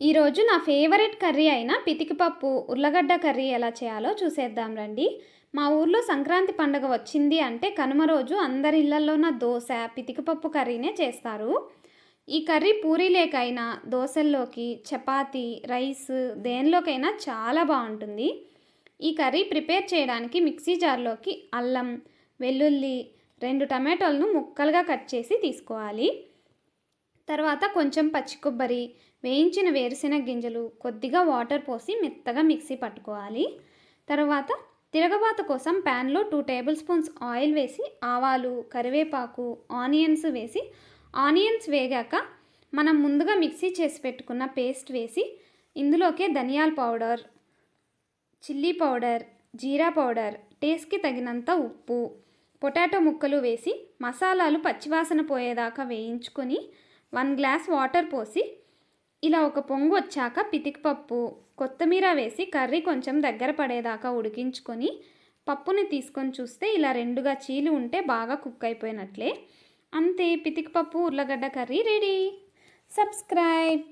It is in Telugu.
ఈరోజు నా ఫేవరెట్ కర్రీ అయిన పితికిపప్పు ఉర్లగడ్డ కర్రీ ఎలా చేయాలో చూసేద్దాం రండి. మా ఊర్లో సంక్రాంతి పండుగ వచ్చింది అంటే కనుమ రోజు అందరి ఇళ్ళలోన దోశ పితికిపప్పు కర్రీనే చేస్తారు. ఈ కర్రీ పూరీలేకైనా దోశల్లోకి చపాతీ రైస్ దేనిలోకైనా చాలా బాగుంటుంది. ఈ కర్రీ ప్రిపేర్ చేయడానికి మిక్సీ జార్లోకి అల్లం వెల్లుల్లి రెండు టమాటోలను ముక్కలుగా కట్ చేసి తీసుకోవాలి. తర్వాత కొంచెం పచ్చి కొబ్బరి వేయించిన వేరుశెనగ గింజలు కొద్దిగా వాటర్ పోసి మెత్తగా మిక్సీ పట్టుకోవాలి. తర్వాత తిరగబాత కోసం ప్యాన్లో టూ టేబుల్ స్పూన్స్ ఆయిల్ వేసి ఆవాలు కరివేపాకు ఆనియన్స్ వేసి ఆనియన్స్ వేగాక మనం ముందుగా మిక్సీ చేసి పెట్టుకున్న పేస్ట్ వేసి ఇందులోకే ధనియాల powder chilli powder jeera powder టేస్ట్కి తగినంత ఉప్పు పొటాటో ముక్కలు వేసి మసాలాలు పచ్చివాసన పోయేదాకా వేయించుకొని వన్ గ్లాస్ వాటర్ పోసి ఇలా ఒక పొంగు వచ్చాక పితికిపప్పు కొత్తిమీర వేసి కర్రీ కొంచెం దగ్గర పడేదాకా ఉడికించుకొని పప్పుని తీసుకొని చూస్తే ఇలా రెండుగా చీలి ఉంటే బాగా కుక్ అయిపోయినట్లే. అంతే పితికిపప్పు ఉర్లగడ్డ కర్రీ రెడీ. సబ్స్క్రైబ్.